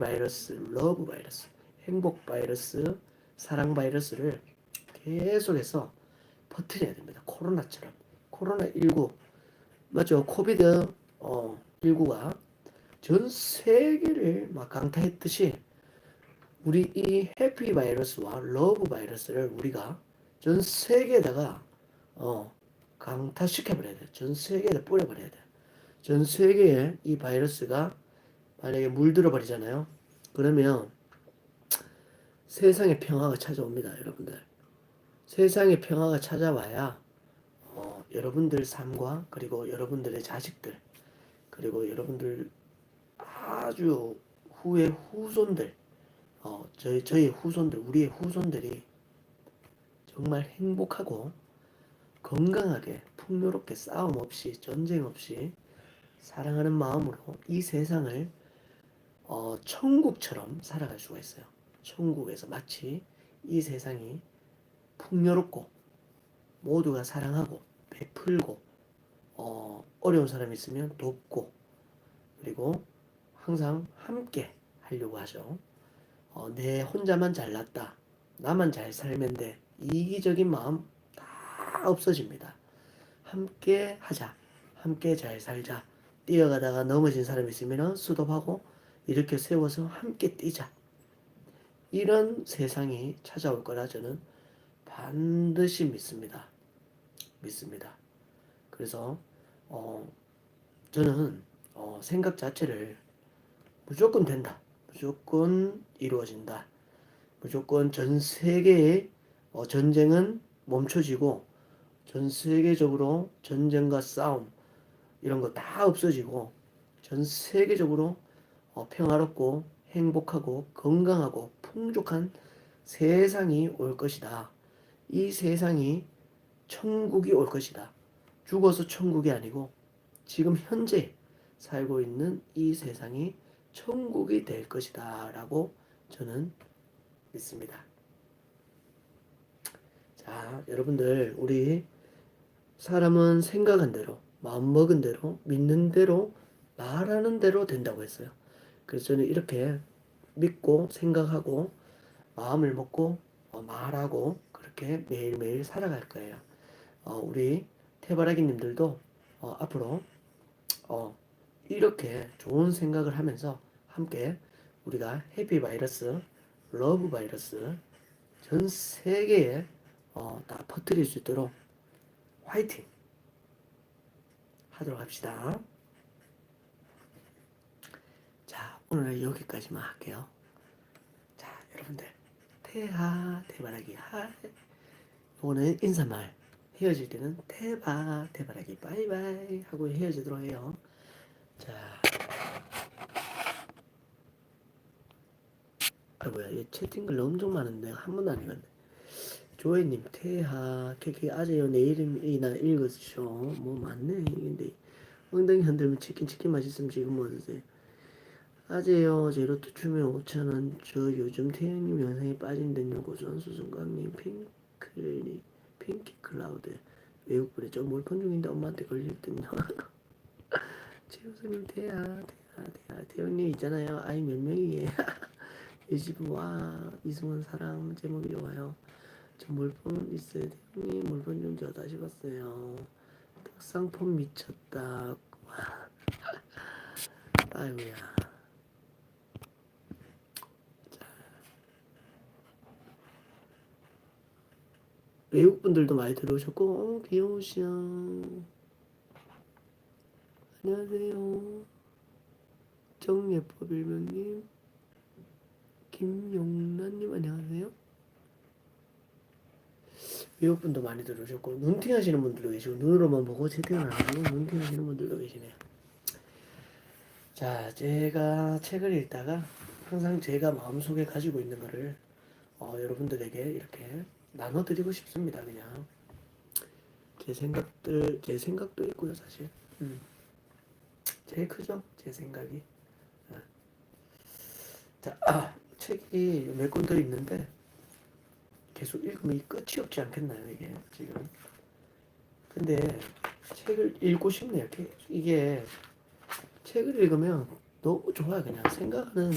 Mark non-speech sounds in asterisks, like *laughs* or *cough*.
바이러스, 러브 바이러스, 행복 바이러스, 사랑 바이러스를 계속해서 퍼뜨려야 됩니다. 코로나처럼. 코로나19 맞죠? 코비드 어, 19가 전 세계를 막 강타했듯이 우리 이 해피 바이러스와 러브 바이러스를 우리가 전 세계에다가 어, 강타시켜 버려야 돼. 전 세계에다 뿌려 버려야 돼. 전 세계에 이 바이러스가 만약에 물들어 버리잖아요. 그러면 세상에 평화가 찾아옵니다, 여러분들. 세상에 평화가 찾아와야 어, 여러분들 삶과 그리고 여러분들의 자식들 그리고 여러분들 아주 후의 후손들 어, 저희 저희 후손들 우리의 후손들이 정말 행복하고 건강하게 풍요롭게 싸움 없이 전쟁 없이 사랑하는 마음으로 이 세상을 어, 천국처럼 살아갈 수가 있어요. 천국에서 마치 이 세상이 풍요롭고 모두가 사랑하고 베풀고 어, 어려운 사람이 있으면 돕고 그리고 항상 함께 하려고 하죠. 어, 내 혼자만 잘났다. 나만 잘 살면 돼. 이기적인 마음 다 없어집니다. 함께 하자. 함께 잘 살자. 뛰어가다가 넘어진 사람이 있으면 수도하고 이렇게 세워서 함께 뛰자. 이런 세상이 찾아올 거라 저는 반드시 믿습니다. 믿습니다. 그래서 어, 저는 어, 생각 자체를 무조건 된다. 무조건 이루어진다. 무조건 전 세계의 어, 전쟁은 멈춰지고 전 세계적으로 전쟁과 싸움 이런 거 다 없어지고 전 세계적으로 어, 평화롭고 행복하고 건강하고 풍족한 세상이 올 것이다. 이 세상이 천국이 올 것이다. 죽어서 천국이 아니고 지금 현재 살고 있는 이 세상이 천국이 될 것이다. 라고 저는 믿습니다. 자, 여러분들, 우리 사람은 생각한 대로, 마음 먹은 대로, 믿는 대로, 말하는 대로 된다고 했어요. 그래서 저는 이렇게 믿고 생각하고 마음을 먹고 어, 말하고 그렇게 매일매일 살아갈 거예요. 어, 우리 태바라기님들도 어, 앞으로 어, 이렇게 좋은 생각을 하면서 함께 우리가 해피 바이러스, 러브 바이러스 전 세계에 어, 다 퍼뜨릴 수 있도록 화이팅 하도록 합시다. 자, 오늘은 여기까지만 할게요. 자, 여러분들 태하 대바라기 하 이거는 인사말 헤어질 때는 태바 대바라기 바이바이 하고 헤어지도록 해요. 자, 아이고야, 이 채팅글 엄청 많은데 한 번도 안 읽었네. 조혜님 태하 케케 아재요 내 이름이나 읽었죠. 뭐 맞네. 근데 엉덩이 흔들면 치킨 치킨 맛있으면 지금 뭐 드세요. 아재요. 제로투 추면 5천원 저 요즘 태영님 영상에 빠진다요 고선수 순강님 핑클리 핑키 클라우드 외국 보내 저 몰폰 중인데 엄마한테 걸릴 듯요 최우수님 태야 태야 태야. 태영님 있잖아요. 아이 몇 명이에요? *laughs* 유지부 와 이승원 사랑 제목이 좋아요. 저 몰폰 있어요. 태영님 몰폰 좀 저 다시 봤어요. 쌍폰 미쳤다. 와 *laughs* 아이고야 외국 분들도 많이 들어오셨고 어, 귀여우시오. 안녕하세요. 정예뻐 빌명님, 김용란님 안녕하세요. 외국 분도 많이 들어오셨고 눈팅 하시는 분들도 계시고 눈으로만 보고 채팅을 안 하고 눈팅 하시는 분들도 계시네요. 자, 제가 책을 읽다가 항상 제가 마음속에 가지고 있는 거를 어, 여러분들에게 이렇게 나눠드리고 싶습니다. 그냥 제 생각들 제 생각도 있고요, 사실. 음. 제일 크죠, 제 생각이. 어. 자, 아, 책이 몇권더 있는데 계속 읽으면 이 끝이 없지 않겠나요, 이게 지금. 근데 책을 읽고 싶네요. 이게 책을 읽으면 너무 좋아요. 그냥 생각하는